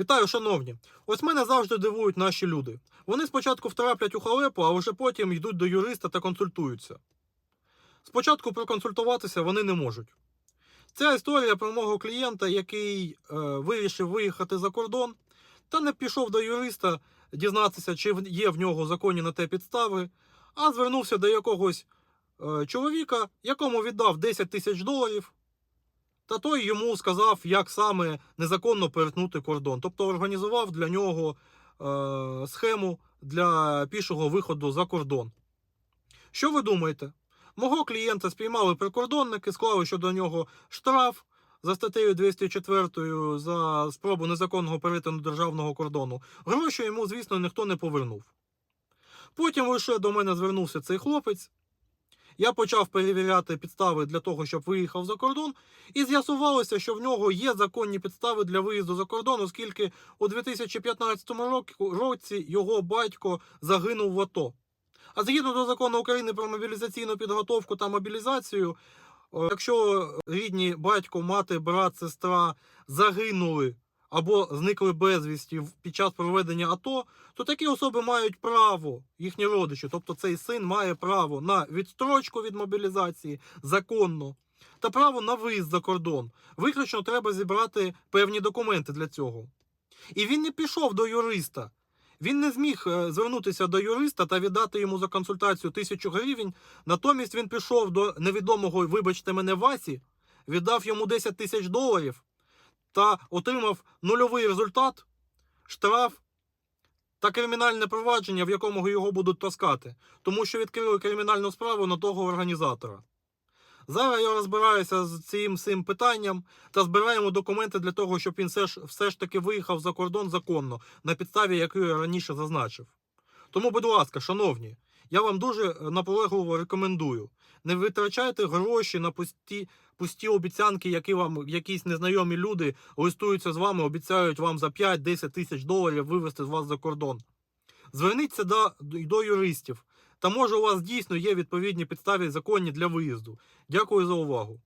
Вітаю, шановні! Ось мене завжди дивують наші люди. Вони спочатку втраплять у халепу, а вже потім йдуть до юриста та консультуються. Спочатку проконсультуватися вони не можуть. Ця історія про мого клієнта, який е, вирішив виїхати за кордон, та не пішов до юриста дізнатися, чи є в нього законні на те підстави, а звернувся до якогось е, чоловіка, якому віддав 10 тисяч доларів, та той йому сказав, як саме незаконно перетнути кордон. Тобто організував для нього е, схему для пішого виходу за кордон. Що ви думаєте? Мого клієнта спіймали прикордонники, склали щодо нього штраф за статтею 204 за спробу незаконного перетину державного кордону. Гроші йому, звісно, ніхто не повернув. Потім лише до мене звернувся цей хлопець. Я почав перевіряти підстави для того, щоб виїхав за кордон, і з'ясувалося, що в нього є законні підстави для виїзду за кордон, оскільки у 2015 році його батько загинув в АТО. А згідно до закону України про мобілізаційну підготовку та мобілізацію, якщо рідні батько, мати, брат, сестра загинули або зникли безвісті під час проведення АТО, то такі особи мають право, їхні родичі, тобто цей син має право на відстрочку від мобілізації законно та право на виїзд за кордон. Виключно треба зібрати певні документи для цього. І він не пішов до юриста. Він не зміг е, звернутися до юриста та віддати йому за консультацію тисячу гривень. Натомість він пішов до невідомого, вибачте мене, Васі, віддав йому 10 тисяч доларів та отримав нульовий результат, штраф та кримінальне провадження, в якому його будуть таскати, тому що відкрили кримінальну справу на того організатора. Зараз я розбираюся з цим, цим питанням та збираємо документи для того, щоб він все ж, все ж таки виїхав за кордон законно, на підставі, яку я раніше зазначив. Тому, будь ласка, шановні, я вам дуже е, наполегливо рекомендую. Не витрачайте гроші на пусті, пусті обіцянки, які вам якісь незнайомі люди листуються з вами, обіцяють вам за 5-10 тисяч доларів вивезти з вас за кордон. Зверніться до, до юристів. Та може у вас дійсно є відповідні підстави законні для виїзду. Дякую за увагу.